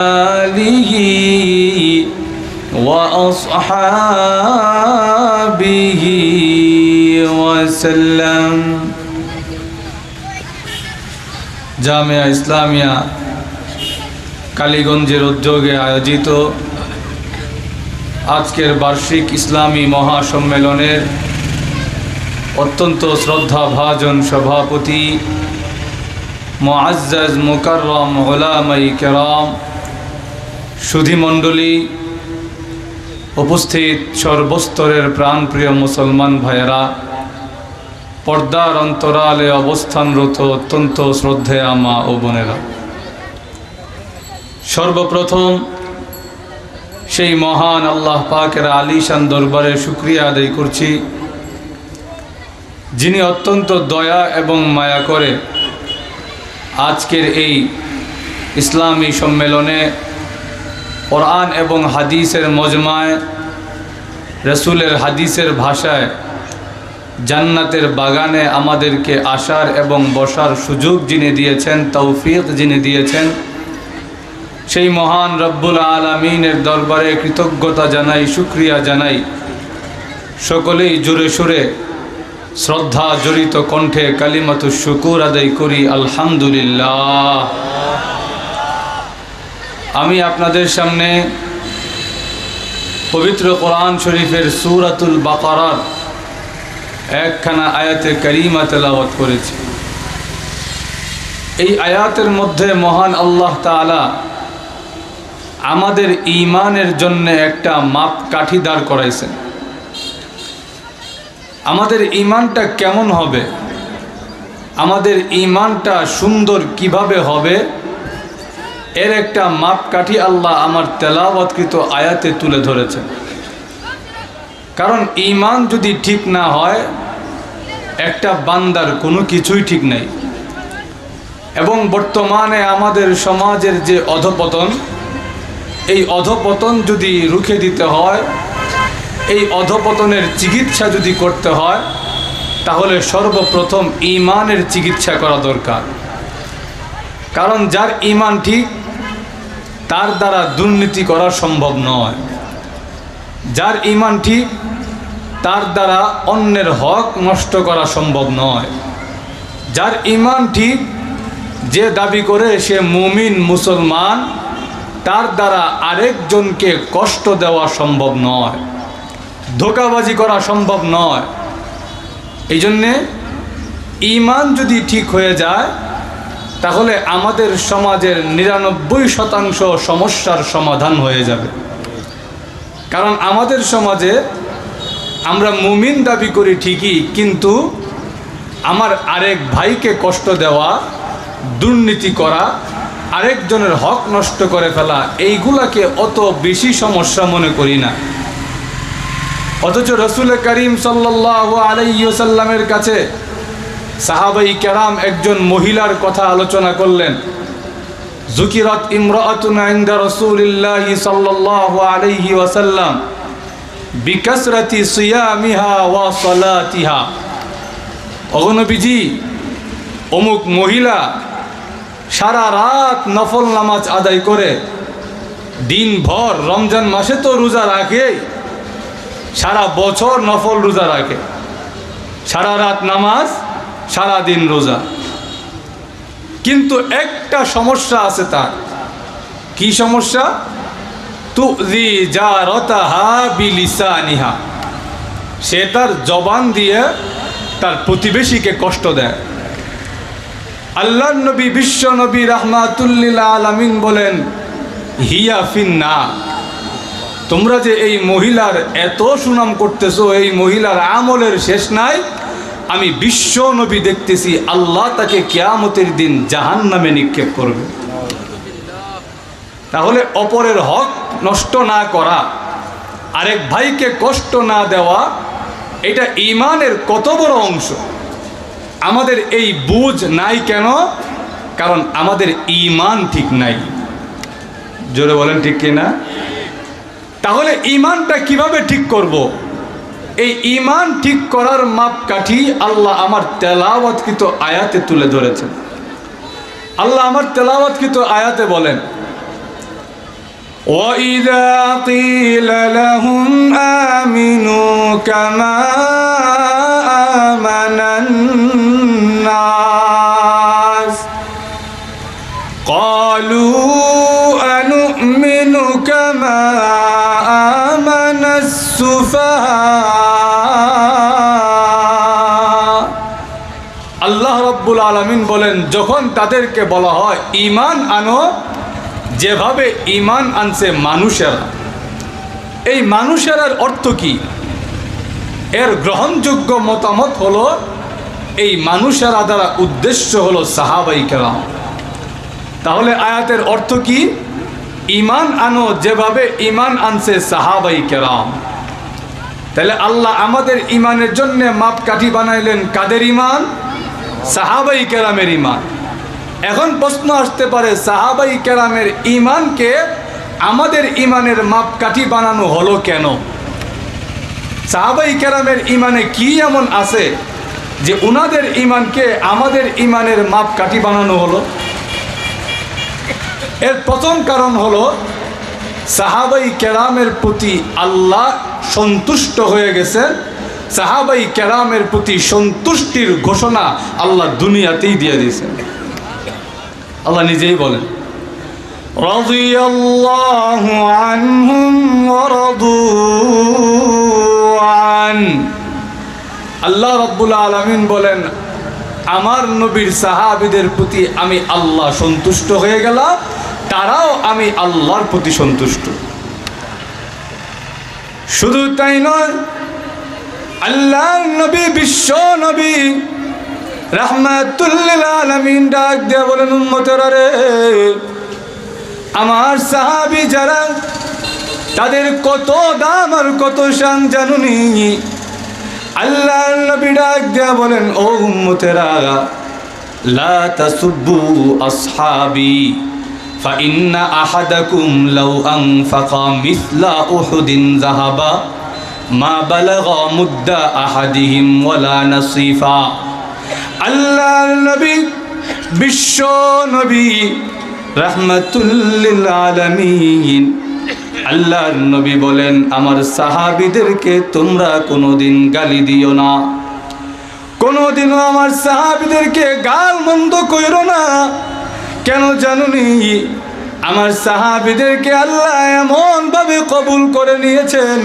آله وأصحابه وسلم জামিয়া ইসলামিয়া কালীগঞ্জের উদ্যোগে আয়োজিত আজকের বার্ষিক ইসলামী মহাসম্মেলনের অত্যন্ত শ্রদ্ধাভাজন সভাপতি মুআজ্জাজ মুকাররম ওলামাই কেরাম সুধীমণ্ডলী উপস্থিত সর্বস্তরের প্রাণপ্রিয় মুসলমান ভাইয়েরা, পর্দার অন্তরালে অবস্থানরত অত্যন্ত শ্রদ্ধেয় আমা ও বোনেরা। সর্বপ্রথম সেই মহান আল্লাহ পাকের আলিশান দরবারে শুক্রিয়া আদায় করছি, যিনি অত্যন্ত দয়া এবং মায়া করে আজকের এই ইসলামী সম্মেলনে কোরআন এবং হাদিসের মজমায়, রসুলের হাদিসের ভাষায় জান্নাতের বাগানে আমাদেরকে আসার এবং বসার সুযোগ যিনি দিয়েছেন, তৌফিক যিনি দিয়েছেন, সেই মহান রব্বুল আলমিনের দরবারে কৃতজ্ঞতা জানাই, শুক্রিয়া জানাই। সকলেই জোরে সুরে শ্রদ্ধা জড়িত কণ্ঠে কালিমাতু শুকুর আদায় করি, আলহামদুলিল্লাহ। আমি আপনাদের সামনে পবিত্র কোরআন শরীফের সুরাতুল বাকারার একখানা আয়াতে করিমা তেলাওয়াত করেছি। এই আয়াতের মধ্যে মহান আল্লাহ তাআলা আমাদের ইমানের জন্য একটা মাপ কাঠি দাঁড় করাইছেন। আমাদের ইমানটা কেমন হবে? আমাদের ইমানটা সুন্দর কীভাবে হবে? এর একটা মাপকাঠি আল্লাহ আমার তেলাবৎকৃত আয়াতে তুলে ধরেছেন। কারণ ইমান যদি ঠিক না হয়, একটা বান্দার কোনো কিছুই ঠিক নেই। এবং বর্তমানে আমাদের সমাজের যে অধপতন, এই অধপতন যদি রুখে দিতে হয়, এই অধপতনের চিকিৎসা যদি করতে হয়, তাহলে সর্বপ্রথম ইমানের চিকিৎসা করা দরকার। কারণ যার ইমান ঠিক তার দ্বারা দুর্নীতি করা সম্ভব নয়। যার ইমান ঠিক তার দ্বারা অন্যের হক নষ্ট করা সম্ভব নয়। যার ইমান ঠিক যে দাবি করে সে মুমিন, মুসলমান, তার দ্বারা আরেকজনকে কষ্ট দেওয়া সম্ভব নয়, ধোকাবাজি করা সম্ভব নয়। এই জন্যে ইমান যদি ঠিক হয়ে যায় তাহলে আমাদের সমাজের নিরানব্বই শতাংশ সমস্যার সমাধান হয়ে যাবে। কারণ আমাদের সমাজে আমরা মুমিন দাবি করি ঠিকই, কিন্তু আমার আরেক ভাইকে কষ্ট দেওয়া, দুর্নীতি করা, আরেকজনের হক নষ্ট করে ফেলা, এইগুলাকে অত বেশি সমস্যা মনে করি না। অথচ রসুল করিম সাল্লাহ আলাইসাল্লামের কাছে সাহাবাই কেরাম একজন মহিলার কথা আলোচনা করলেন। জুকিরত ইমরাতুন ইনদা রাসূলিল্লাহ সাল্লাল্লাহু ওয়াসাল্লাম ওয়া অগনবীজি অমুক মহিলা সারা রাত নফল নামাজ আদায় করে, দিনভর রমজান মাসে তো রোজা রাখে, সারা বছর নফল রোজা রাখে। সারা রাত নামাজ সারা দিন রোজা। কিন্তু একটা সমস্যা আছে তার। কি সমস্যা? তু যা রতা হা রতাহা বিলিসানিহা। সে তার জবান দিয়ে তার প্রতিবেশীকে কষ্ট দেয়। আল্লাহ নবী বিশ্ব নবী রহমাতুল্লিল বলেন, হিয়া ফিন্না। তোমরা যে এই মহিলার এত সুনাম করতেছো, এই মহিলার আমলের শেষ নাই আমি বিশ্ব নবী দেখতেছি, আল্লাহ তাকে কেয়ামতের দিন জাহান নামে নিক্ষেপ করবে। তাহলে অপরের হক নষ্ট না করা, আরেক ভাইকে কষ্ট না দেওয়া, এটা ইমানের কত বড় অংশ। আমাদের এই বুঝ নাই কেন? কারণ আমাদের ইমান ঠিক নাই। জোরে বলেন ঠিক কিনা? তাহলে ইমানটা কীভাবে ঠিক করব। এই ইমান ঠিক করার মাপকাঠি আল্লাহ আমার তেলাওয়াতকৃত আয়াতে তুলে ধরেছেন আল্লাহ আমার তেলাওয়াতকৃত আয়াতে বলেন وإذا قيل لهم آمنوا كما آمن الناس قالوا أنؤمن كما آمن السفهاء আল্লাহ রব্বুল আলমিন বলেন, যখন তাদেরকে বলা হয় ইমান আনো যেভাবে ইমান আনছে মানুষেরা। এই মানুষেরার অর্থ কি? এর গ্রহণযোগ্য মতামত হলো, এই মানুষেরা দ্বারা উদ্দেশ্য হলো সাহাবাই কেরাম। তাহলে আয়াতের অর্থ কি? ইমান আনো, যেভাবে ইমান আনছে সাহাবাই কেরাম। তাহলে আল্লাহ আমাদের ইমানের জন্য মাপকাঠি বানাইলেন কাদের ইমান? সাহাবাই কেরামের ইমান। এখন প্রশ্ন আসতে পারে, সাহাবাই কেরামের ইমানকে আমাদের ইমানের মাপকাঠি বানানো হলো কেন? সাহাবাই কেরামের ইমানে কি এমন আছে যে উনাদের ইমানকে আমাদের ইমানের মাপকাঠি বানানো হলো? এর প্রথম কারণ হলো সাহাবাই কেরামের প্রতি আল্লাহ সন্তুষ্ট হয়ে গেছেন সাহাবাই কেরামের প্রতি সন্তুষ্টির ঘোষণা আল্লাহ দুনিয়াতেই দিয়ে দিয়েছেন আল্লাহ নিজেই বলেন رضي الله عنهم ورضوا عنه আল্লাহ রব্বুল আলমিন বলেন আমার নবীর সাহাবিদের প্রতি আমি আল্লাহ সন্তুষ্ট হয়ে গেলাম তারাও আমি আল্লাহর প্রতি সন্তুষ্ট। শুধু তাই নয় আল্লাহ নবী, বিশ্ব নবী রহমাতুল্লিল ডাক দিয়ে বলেন, উম্মতেরা রে, আমার সাহাবি যারা, তাদের কত দাম আর কত শান জানুনি? আল্লাহ নবী ডাক দিয়া বলেন, ও উম্মতেরা, লা তাসুব্বু আসহাবি। فإن أحدكم لو أنفق مثل أحد ذهبا ما بلغ مد أحدهم ولا نصيفا আল্লাহ নবী বিশ্ব নবী রহমতুল্লিল আলমিন আল্লাহর নবী বলেন আমার সাহাবিদেরকে তোমরা কোনোদিন গালি দিও না কোনোদিনও আমার সাহাবিদেরকে গাল মন্দ কইরো না কেন জানুনি? আমার সাহাবিদেরকে আল্লাহ এমনভাবে কবুল করে নিয়েছেন।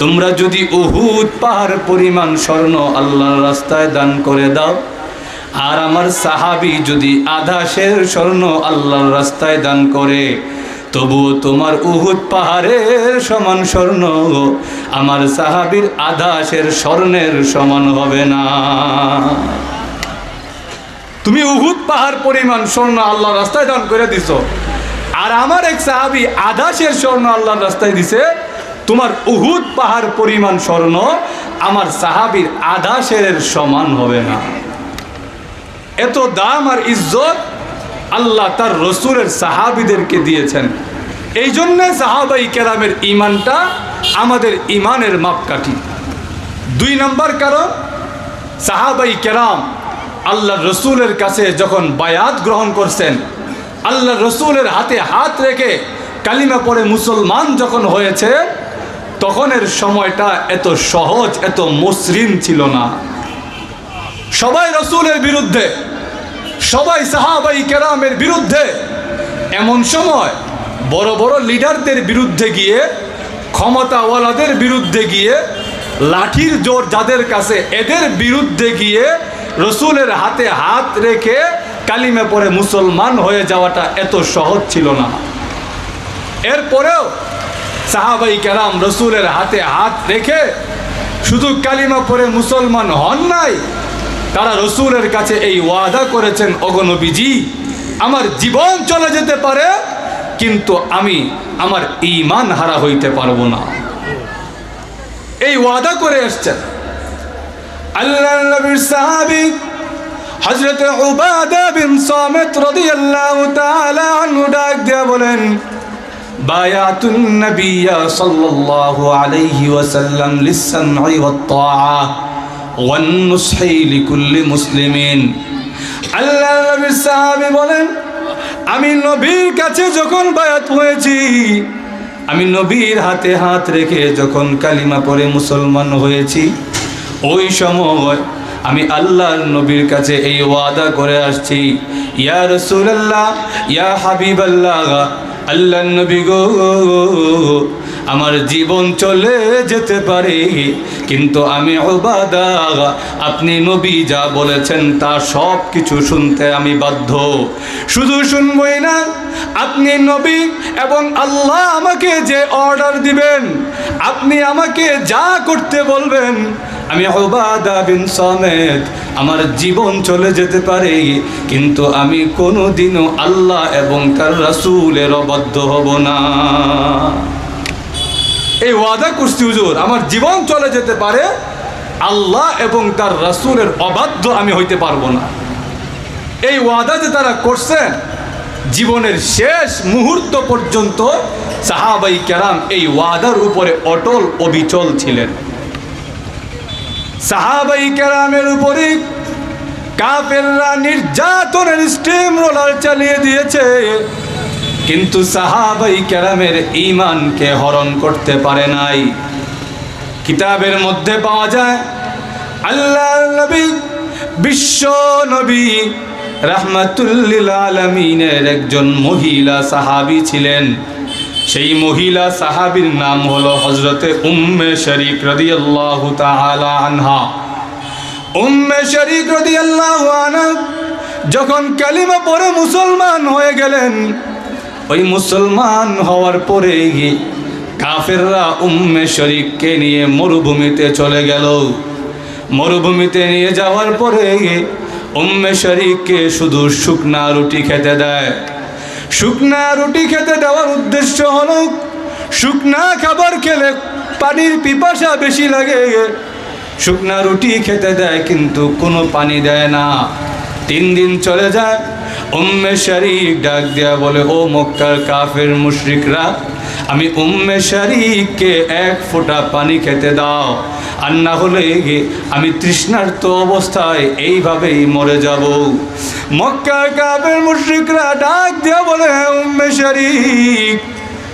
তোমরা যদি উহুদ পাহাড় পরিমাণ স্বর্ণ আল্লাহর রাস্তায় দান করে দাও, আর আমার সাহাবি যদি আধা শের স্বর্ণ আল্লাহর রাস্তায় দান করে, তবুও তোমার উহুদ পাহাড়ের সমান স্বর্ণ আমার সাহাবির আধা শের স্বর্ণের সমান হবে না। তুমি উহুদ পাহাড় পরিমাণ স্বর্ণ আল্লাহর রাস্তায় দান করে দিছ। আর আমার এক সাহাবি আধাশের স্বর্ণ আল্লাহর রাস্তায় দিছে, তোমার উহুদ পাহাড় পরিমাণ স্বর্ণ আমার সাহাবির আধাশের সমান হবে না। এত দাম আর ইজ্জত আল্লাহ তার রসুলের সাহাবিদেরকে দিয়েছেন। এই জন্যে সাহাবাই কেরামের ইমানটা আমাদের ইমানের মাপকাঠি। দুই নম্বর কারণ, সাহাবাই কেরাম আল্লাহ রসুলের কাছে যখন বায়াত গ্রহণ করছেন আল্লাহ রসুলের হাতে হাত রেখে কালিমা পরে মুসলমান যখন হয়েছে, তখনের সময়টা এত সহজ, এত মসৃণ ছিল না। সবাই রসুলের বিরুদ্ধে, সবাই সাহাবাই কেরামের বিরুদ্ধে, এমন সময় বড় বড় লিডারদের বিরুদ্ধে গিয়ে, ক্ষমতাওয়ালাদের বিরুদ্ধে গিয়ে, লাঠির জোর যাদের কাছে, এদের বিরুদ্ধে গিয়ে রসুলের হাতে হাত রেখে কালিমে পরে মুসলমান হয়ে যাওয়াটা এত সহজ ছিল না। এরপরেও সাহাবাই কেরাম রসুলের হাতে হাত রেখে শুধু কালিমা পরে মুসলমান হন নাই, তারা রসুলের কাছে এই ওয়াদা করেছেন অগনবীজি আমার জীবন চলে যেতে পারে, কিন্তু আমি আমার ইমান হারা হইতে পারব না। এই ওয়াদা করে এসছেন। আল্লাহ নবীর সাহাবিক হজরত উবাদা বিন সামিত রাদিয়াল্লাহু তাআলা আনহু ডাক দিয়া বলেন, বায়াতুন নবী সাল্লাল্লাহু আলাইহি ওয়াসাল্লাম লিসসামি ওয়াত-তাআ ওয়ান-নুসহি লিকুল্লি মুসলিমিন। আল্লাহ নবীর সাহাবী বলেন, আমি নবীর কাছে যখন বায়াত হয়েছি, আমি নবীর হাতে হাত রেখে যখন কালিমা পড়ে মুসলমান হয়েছি ওই সময় আমি আল্লাহর নবীর কাছে এই ওয়াদা করে আসছি। ইয়া রসুলাল্লাহ, ইয়া হাবিব আল্লাহ আল্লাহ নবী গো, আমার জীবন চলে যেতে পারে, কিন্তু আমি ওবাদা, আপনি নবী যা বলেছেন তা সব কিছু শুনতে আমি বাধ্য। শুধু শুনবই না, আপনি নবী এবং আল্লাহ আমাকে যে অর্ডার দিবেন, আপনি আমাকে যা করতে বলবেন আমি ওবাদা বিন সমেত আমার জীবন চলে যেতে পারে, কিন্তু আমি কোনোদিনও আল্লাহ এবং তার রাসূলের অবদ্ধ হব না। এই ওয়াদা করছি হুজুর, আমার জীবন চলে যেতে পারে, আল্লাহ এবং তার রাসূলের অবাধ্য আমি হইতে পারব না। এই ওয়াদা যে তারা করছেন, জীবনের শেষ মুহূর্ত পর্যন্ত সাহাবাই কেরাম এই ওয়াদার উপরে অটল অবিচল ছিলেন। সাহাবাই কেরামের উপরে কাফেররা নির্যাতনের স্টিম রোলার চালিয়ে দিয়েছে। কিন্তু সাহাবাই কেরামের ইমানকে হরণ করতে পারে নাই। কিতাবের মধ্যে পাওয়া যায় আল্লাহ নবী, বিশ্ব নবী রাহমাতুল্লিল আলমিনের একজন মহিলা সাহাবী ছিলেন। সেই মহিলা সাহাবীর নাম হলো হজরতে উম্মে শরীফ রাদিয়াল্লাহু তাআলা আনহা। উম্মে শরীফ রাদিয়াল্লাহু আনহা যখন কালিমা পরে মুসলমান হয়ে গেলেন, ওই মুসলমান হওয়ার পরে কাফেররা উম্মে শরীফকে নিয়ে মরুভূমিতে চলে গেল। মরুভূমিতে নিয়ে যাওয়ার পরে উম্মে শরীফকে শুধু শুকনা রুটি খেতে দেয়। শুকনা রুটি খেতে দেওয়ার উদ্দেশ্য হলো, শুকনা খাবার খেলে পানির পিপাসা বেশি লাগে। শুকনা রুটি খেতে দেয় কিন্তু কোনো পানি দেয় না। তিন দিন চলে যায়, উম্মে শরীক ডাক দেয়া বলে, ও মক্কার কাফের মুশরিকরা, আমি উম্মে শরীককে এক ফোঁটা পানি খেতে দাও। আর না হলে আমি তৃষ্ণার্ত অবস্থায় এইভাবেই মরে যাব। মক্কার কাফের মুশরিকরা ডাক দেয়া বলে "হ্যাঁ, উম্মে শরীক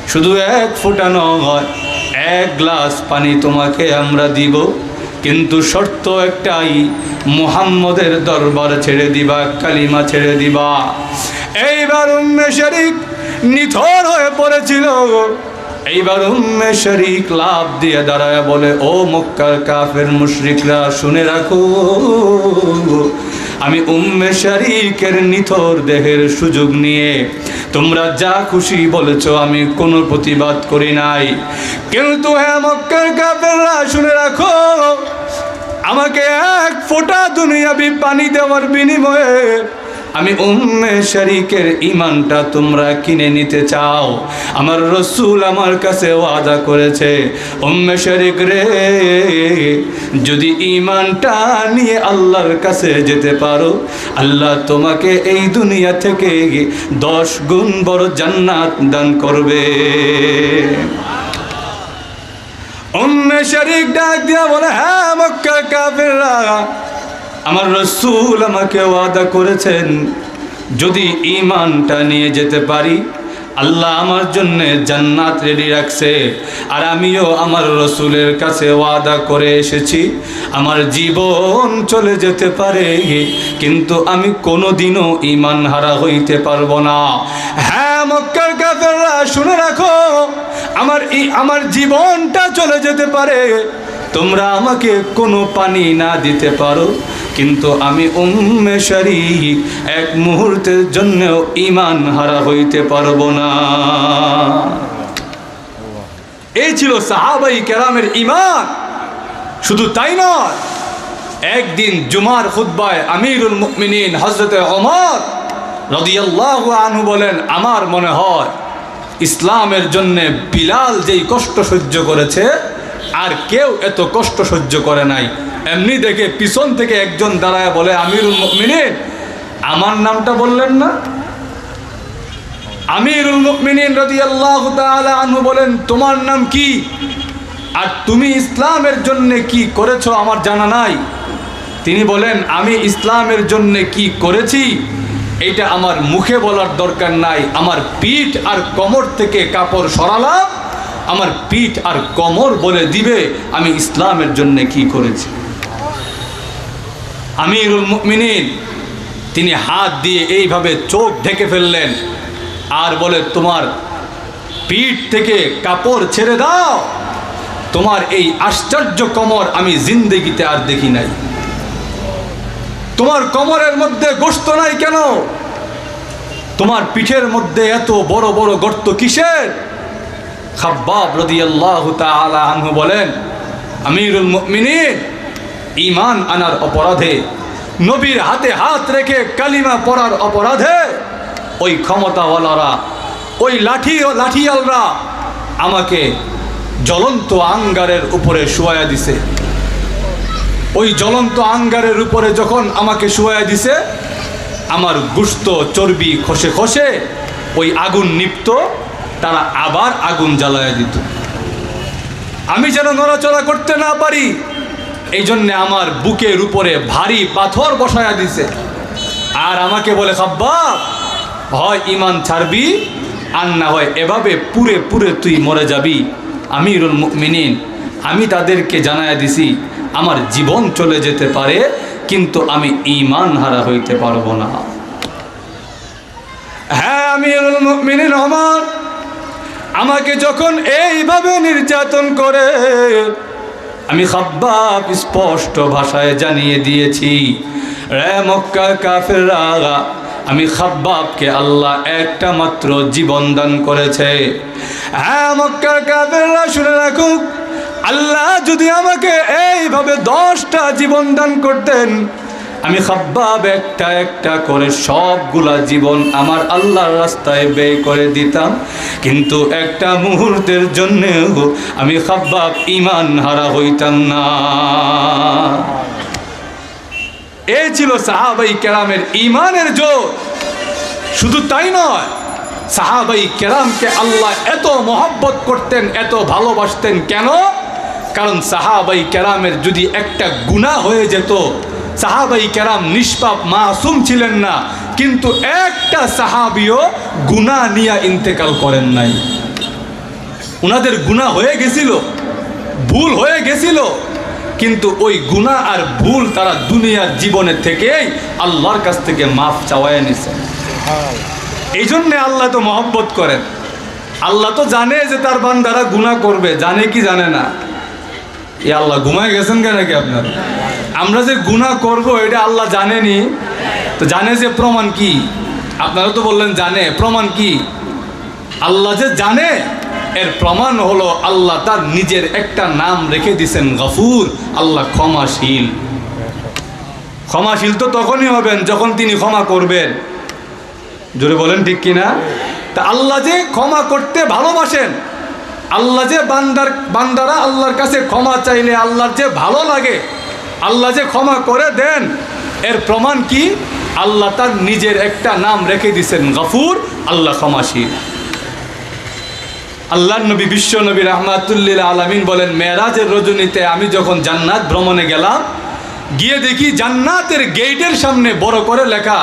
শুধু এক ফোঁটা নয় এক গ্লাস পানি তোমাকে আমরা দিব। কিন্তু শর্ত একটাই মুহাম্মদের দরবার ছেড়ে দিবা কালিমা ছেড়ে দিবা। এইবার উম্মে শরিক নিথর হয়ে পড়েছিল। এইবার উম্মে শরিক লাভ দিয়ে দাঁড়ায় বলে, ও মক্কার কাফের মুশরিকরা, শুনে রাখো। আমি উম্মে শরিকের নিথর দেহের সুযোগ নিয়ে তোমরা যা খুশি বলেছ, আমি কোনো প্রতিবাদ করি নাই। কিন্তু হ্যাঁ মক্কার কাফেররা, শুনে রাখো, আমাকে এক ফোঁটা দুনিয়াবি পানি দেওয়ার বিনিময়ে আমি উম্মে শরিকের ইমানটা তোমরা কিনে নিতে চাও। আমার রসুল আমার কাছে ওয়াদা করেছে, উম্মে শরিক রে, যদি ইমানটা নিয়ে আল্লাহর কাছে যেতে পারো, আল্লাহ তোমাকে এই দুনিয়া থেকে দশ গুণ বড় জান্নাত দান করবে। উম্মে শরিক ডাক দিয়া বলে হ্যাঁ মক্কা কাফেররা আমার রসুল আমাকে ওয়াদা করেছেন, যদি ইমানটা নিয়ে যেতে পারি, আল্লাহ আমার জন্য জান্নাত রেডি রাখছে। আর আমিও আমার রসুলের কাছে ওয়াদা করে এসেছি, আমার জীবন চলে যেতে পারে, কিন্তু আমি কোনোদিনও ইমান হারা হইতে পারব না। হ্যাঁ মক্কার কাফেররা শুনে রাখো, আমার আমার জীবনটা চলে যেতে পারে। তোমরা আমাকে কোনো পানি না দিতে পারো কিন্তু আমি উম্মে শরীক এক মুহূর্তের জন্যও ইমান হারা হইতে পারব না। এই ছিল সাহাবাই কেরামের ইমান শুধু তাই নয়, একদিন জুমার খুদ্বায় আমিরুল মুমিনিন হজরতে অমর রদিয়াল্লাহু আনহু বলেন, আমার মনে হয় ইসলামের জন্য বিলাল যেই কষ্ট সহ্য করেছে, আর কেউ এত কষ্ট সহ্য করে নাই। এমনি দেখে পিছন থেকে একজন দাঁড়ায় বলে, আমিরুল মুমিনিন। আমার নামটা বললেন না। আমিরুল মুমিনিন রাদিয়াল্লাহু তাআলা আনহু বলেন, তোমার নাম কি? আর তুমি ইসলামের জন্য কি করেছ আমার জানা নাই? তিনি বলেন, আমি ইসলামের জন্য কি করেছি? এটা আমার মুখে বলার দরকার নাই। আমার পিঠ আর কোমর থেকে কাপড় সরালাম। আমার পিঠ আর কোমর বলে দিবে আমি ইসলামের জন্য কি করেছি। আমিরুল মুমিনিন, তিনি হাত দিয়ে এইভাবে চোখ ঢেকে ফেললেন। আর বলে, তোমার পিঠ থেকে কাপড় ছেড়ে দাও। তোমার এই আশ্চর্য কমর আমি জিন্দেগিতে আর দেখি নাই। তোমার কমরের মধ্যে গোস্ত নাই কেন? তোমার পিঠের মধ্যে এত বড় বড় গর্ত কিসের? খাব্বাব রদিয়াল্লাহু তাআলা আনহু বলেন, আমিরুল মুমিনিন ঈমান আনার অপরাধে, নবীর হাতে হাত রেখে কালিমা পড়ার অপরাধে, ওই ক্ষমতাওয়ালারা, ওই লাঠি ও লাঠিয়ালরা আমাকে জ্বলন্ত আঙ্গারের উপরে শুয়াইয়া দিছে। ওই জ্বলন্ত আঙ্গারের উপরে যখন আমাকে শুয়াইয়া দিছে, আমার গুস্ত চর্বি খসে খসে ওই আগুন নিপ্ত, তারা আবার আগুন জ্বালায়া দিত। আমি যেন নড়াচড়া করতে না পারি এই জন্যে আমার বুকের উপরে ভারী পাথর বসায়া দিছে। আর আমাকে বলে খাব্বা হয় ইমান ছাড়বি, আর না হয় এভাবে পুরে পুরে তুই মরে যাবি। আমিরুল মুমিনিন, আমি তাদেরকে জানায়া দিছি, আমার জীবন চলে যেতে পারে, কিন্তু আমি ইমান হারা হইতে পারব না। হ্যাঁ আমিরুল মুমিনিন আমার আমাকে যখন এইভাবে নির্যাতন করে আমি খাব্বাব স্পষ্ট ভাষায় জানিয়ে দিয়েছি, রে মক্কা কাফেররা, আমি খাব্বাবকে আল্লাহ একটা মাত্র জীবন দান করেছে। হ্যাঁ মক্কা কাফেররা, শুনে রাখুক, আল্লাহ যদি আমাকে এইভাবে দশটা জীবন দান করতেন আমি খাব্বাব একটা একটা করে সবগুলা জীবন আমার আল্লাহর রাস্তায় ব্যয় করে দিতাম। কিন্তু একটা মুহূর্তের জন্যেও আমি খাব্বাব ইমান হারা হইতাম না। এই ছিল সাহাবাই কেরামের ইমানের জোর। শুধু তাই নয়, সাহাবাই কেরামকে আল্লাহ এত মহব্বত করতেন, এত ভালোবাসতেন কেন? কারণ সাহাবাই কেরামের যদি একটা গুণা হয়ে যেত সাহাবাই কেরাম নিষ্পাপ, মাসুম ছিলেন না। কিন্তু একটা সাহাবিও গুণা নিয়ে ইন্তেকাল করেন নাই। ওনাদের গুণা হয়ে গেছিল, ভুল হয়ে গেছিল। কিন্তু ওই গুণা আর ভুল তারা দুনিয়ার জীবনের থেকেই আল্লাহর কাছ থেকে মাফ চাওয়ায় নিছেন এই জন্যে আল্লাহ তো মহব্বত করেন। আল্লাহ তো জানে যে তার বান্দারা গুণা করবে, জানে কি জানে না। এ আল্লাহ ঘুমায় গেছেন কেন নাকি আপনার? আমরা যে গুণা করব, এটা আল্লাহ জানেনি। তো জানে যে প্রমাণ কি? আপনারা তো বললেন জানে, প্রমাণ কি? আল্লাহ যে জানে, এর প্রমাণ হলো আল্লাহ তার নিজের একটা নাম রেখে দিছেন গফুর, আল্লাহ ক্ষমাশীল। ক্ষমাশীল তো তখনই হবেন যখন তিনি ক্ষমা করবেন। জোরে বলেন ঠিক কিনা? তা আল্লাহ যে ক্ষমা করতে ভালোবাসেন আল্লাহ যে বান্দার, বান্দারা আল্লাহর কাছে ক্ষমা চাইলে আল্লাহর যে ভালো লাগে, আল্লাহ যে ক্ষমা করে দেন, এর প্রমাণ কি? আল্লাহ তার নিজের একটা নাম রেখে দিছেন গফুর, আল্লাহ ক্ষমাশীল। আল্লাহ নবী, বিশ্ব নবী রহমাতুল্লিল আলমিন বলেন, মেয়েরাজের রজনীতে আমি যখন জান্নাত ভ্রমণে গেলাম, গিয়ে দেখি জান্নাতের গেটের সামনে বড় করে লেখা,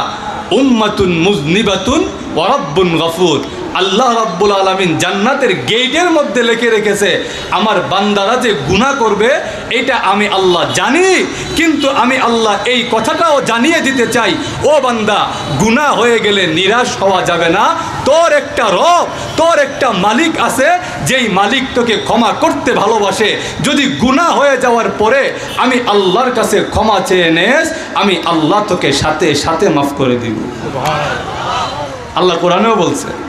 উম্মাতুন মুজনিবাতুন ওয়ারাব্বুন গফুর। আল্লাহ রাব্বুল আলমিন জান্নাতের গেটের মধ্যে লিখে রেখেছে আমার বান্দারা যে গুনাহ করবে এটা আমি আল্লাহ জানি কিন্তু আমি আল্লাহ এই কথাটাও জানিয়ে দিতে চাই ও বান্দা গুনাহ হয়ে গেলে নিরাশ হওয়া যাবে না। তোর একটা রব তোর একটা মালিক আছে যেই মালিক তোকে ক্ষমা করতে ভালোবাসে। যদি গুনাহ হয়ে যাওয়ার পরে আমি আল্লাহর কাছে ক্ষমা চেয়ে নেস আমি আল্লাহ তোকে সাথে সাথে মাফ করে দিব। আল্লাহ কোরআনেও বলছে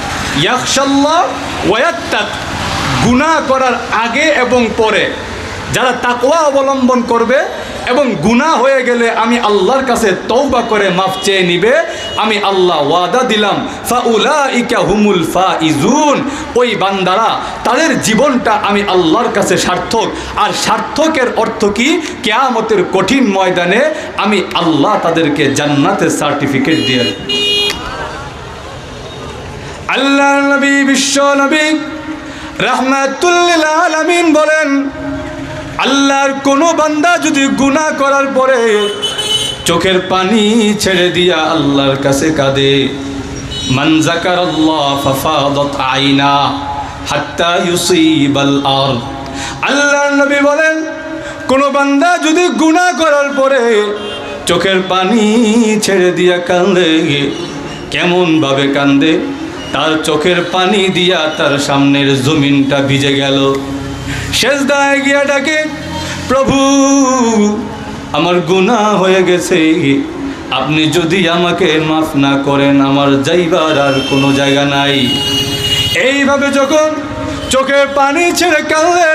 ইয়াকশাল্লাহ ওয়াত্তাক গুনাহ করার আগে এবং পরে। যারা তাকওয়া অবলম্বন করবে এবং গুনাহ হয়ে গেলে আমি আল্লাহর কাছে তৌবা করে মাফ চেয়ে নিবে, আমি আল্লাহ ওয়াদা দিলাম, ফাউলাইকা হুমুল ফা ইজুন ওই বান্দারা, তাদের জীবনটা আমি আল্লাহর কাছে সার্থক। আর সার্থকের অর্থ কি? কেয়ামতের কঠিন ময়দানে আমি আল্লাহ তাদেরকে জান্নাতের সার্টিফিকেট দিয়ে। আল্লাহ নবী, বিশ্ব নবী রহমাতুল্লিল আলামিন বলেন, আল্লাহর কোনো বান্দা যদি গুনাহ করার পরে চোখের পানি ছেড়ে দিয়া আল্লাহর কাছে কাঁদে, মান জাকারাল্লাহ ফাফাদাত আইনা হাত্তা ইউসিবাল আর আল্লাহর নবী বলেন, কোনো বান্দা যদি গুনাহ করার পরে চোখের পানি ছেড়ে দিয়া কান্দে কেমন ভাবে কান্দে তার চোখের পানি দিয়া তার সামনের জমিনটা ভিজে গেল। শেষ দায় গিয়া ডাকে, প্রভু, আমার গুনাহ হয়ে গেছে। আপনি যদি আমাকে মাফ না করেন, আমার যাইবার আর কোনো জায়গা নাই। এইভাবে যখন চোখের পানি ছেড়ে কাঁদে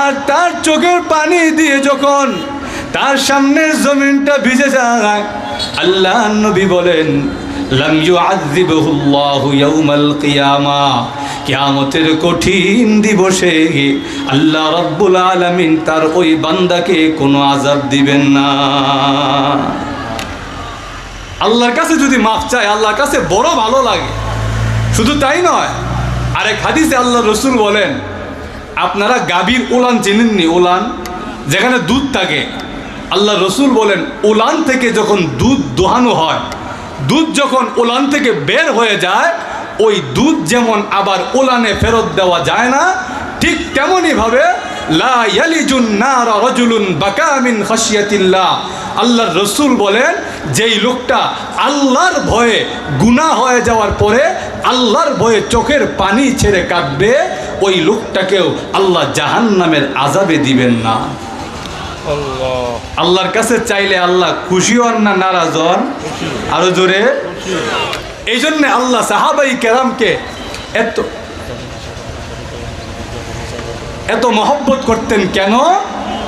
আর তার চোখের পানি দিয়ে যখন তার সামনের জমিনটা ভিজে যায়, আল্লাহ নবী বলেন লাম ইউআযিবহু আল্লাহু ইয়াউমাল কিয়ামা। কিয়ামতের কঠিন দিবসে আল্লাহ রাব্বুল আলামিন তার ওই বান্দাকে কোনো আযাব দিবেন না। আল্লাহর কাছে যদি মাফ চায়, আল্লাহর কাছে বড় ভালো লাগে। শুধু তাই নয়, আরেক হাদিসে আল্লাহ রসুল বলেন, আপনারা গাভীর উলান চেনেননি? উলান যেখানে দুধ থাকে। আল্লাহ রসুল বলেন, উলান থেকে যখন দুধ দোহানো হয় দুধ যখন ওলান থেকে বের হয়ে যায়, ওই দুধ যেমন আবার ওলানে ফেরত দেওয়া যায় না, ঠিক তেমনইভাবে মিন আল্লাহর রসুল বলেন, যেই লোকটা আল্লাহর ভয়ে গুনাহ হয়ে যাওয়ার পরে আল্লাহর ভয়ে চোখের পানি ছেড়ে কাঁদবে, ওই লোকটাকেও আল্লাহ জাহান্নামের আজাবে দিবেন না। আল্লাহর কাছে চাইলে আল্লাহ খুশি হন না নারাজ হন? আরও জোরে। এই জন্য আল্লাহ সাহাবাই কেরামকে এত এত মহব্বত করতেন কেন?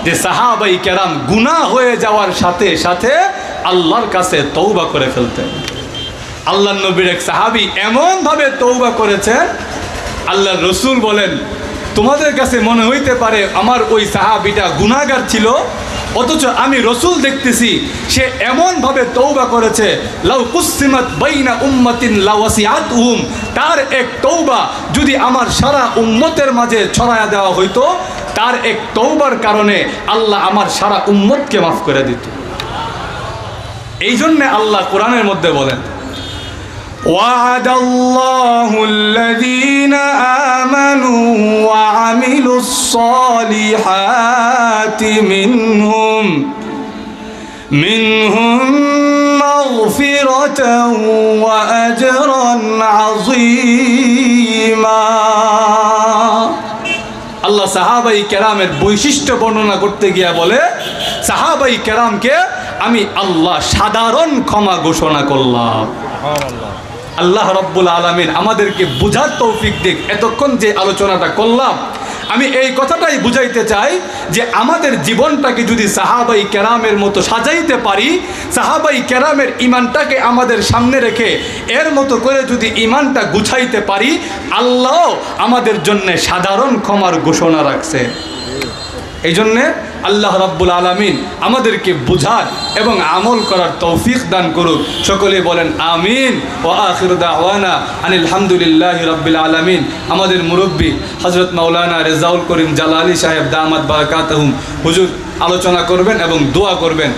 যে সাহাবাই কেরাম গুনাহ হয়ে যাওয়ার সাথে সাথে আল্লাহর কাছে তৌবা করে ফেলতেন। আল্লাহ নবীর এক সাহাবি এমনভাবে তৌবা করেছেন আল্লাহ রসুল বলেন তোমাদের কাছে মনে হইতে পারে আমার ওই সাহাবিটা গুনাগার ছিল, অথচ আমি রসুল দেখতেছি, সে এমনভাবে তৌবা করেছে, লাউ কুসিমাত বাইনা উম্মাতিন লাওয়াসিআত উম তার এক তৌবা যদি আমার সারা উম্মতের মাঝে ছড়ায়া দেওয়া হইতো, তার এক তৌবার কারণে আল্লাহ আমার সারা উম্মতকে মাফ করে দিত। এই জন্যে আল্লাহ কোরআনের মধ্যে বলেন وعد الله الذين آمنوا وعملوا الصالحات منهم منهم مغفرة وأجرا عظيما আল্লাহ সাহাবাই কেরামের বৈশিষ্ট্য বর্ণনা করতে গিয়া বলে সাহাবাই কেরামকে আমি আল্লাহ সাধারণ ক্ষমা ঘোষণা করলাম আল্লাহ রব্বুল আলমিন আমাদেরকে বুঝার তৌফিক দিক। এতক্ষণ যে আলোচনাটা করলাম, আমি এই কথাটাই বুঝাইতে চাই যে আমাদের জীবনটাকে যদি সাহাবাই কেরামের মতো সাজাইতে পারি, সাহাবাই কেরামের ইমানটাকে আমাদের সামনে রেখে এর মতো করে যদি ইমানটা গুছাইতে পারি, আল্লাহ আমাদের জন্য সাধারণ ক্ষমার ঘোষণা রাখছে। এই জন্যে আল্লাহ রাব্বুল আলমিন আমাদেরকে বুঝার এবং আমল করার তৌফিক দান করুক। সকলে বলেন আমিন। ও আখির দাওয়ানা আনিল হামদুলিল্লাহ রব্বিল আলমিন। আমাদের মুরব্বী হজরত মাওলানা রেজাউল করিম জালালি সাহেব দামাদ বারাকাতহুম। হুজুর, আলোচনা করবেন এবং দোয়া করবেন।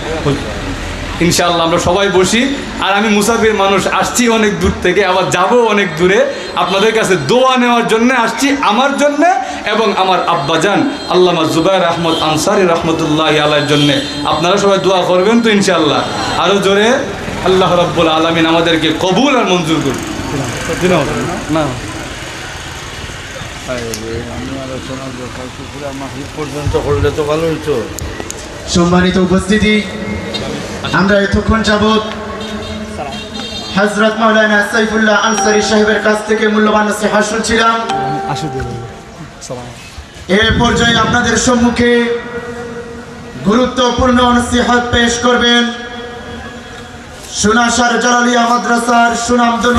ইনশাআল্লাহ আমরা সবাই বসি। আর আমি মুসাফির মানুষ, আসছি অনেক দূর থেকে, আবার যাব অনেক দূরে। আপনাদের কাছে দোয়া নেওয়ার জন্য আসছি, আমার জন্য এবং আমার আব্বাজান আল্লামা জুবাইর আহমদ আনসারি রহমতুল্লাহ আলার জন্য আপনারা সবাই দোয়া করবেন তো ইনশাআল্লাহ। আরও জোরে আল্লাহ রব্বুল আলমিন আমাদেরকে কবুল আর মঞ্জুর করুন। না। সম্মানিত উপস্থিতি আমরা এতক্ষণ যাবৎ হজরত মাওলানা সাইফুল্লাহ আনসারি সাহেবের কাছ থেকে মূল্যবান শুনছিলাম। এ পর্যায়ে আপনাদের সম্মুখে গুরুত্বপূর্ণ নসিহত পেশ করবেন। সুনাসার জলালিয়া মাদ্রাসার সুনামধন্য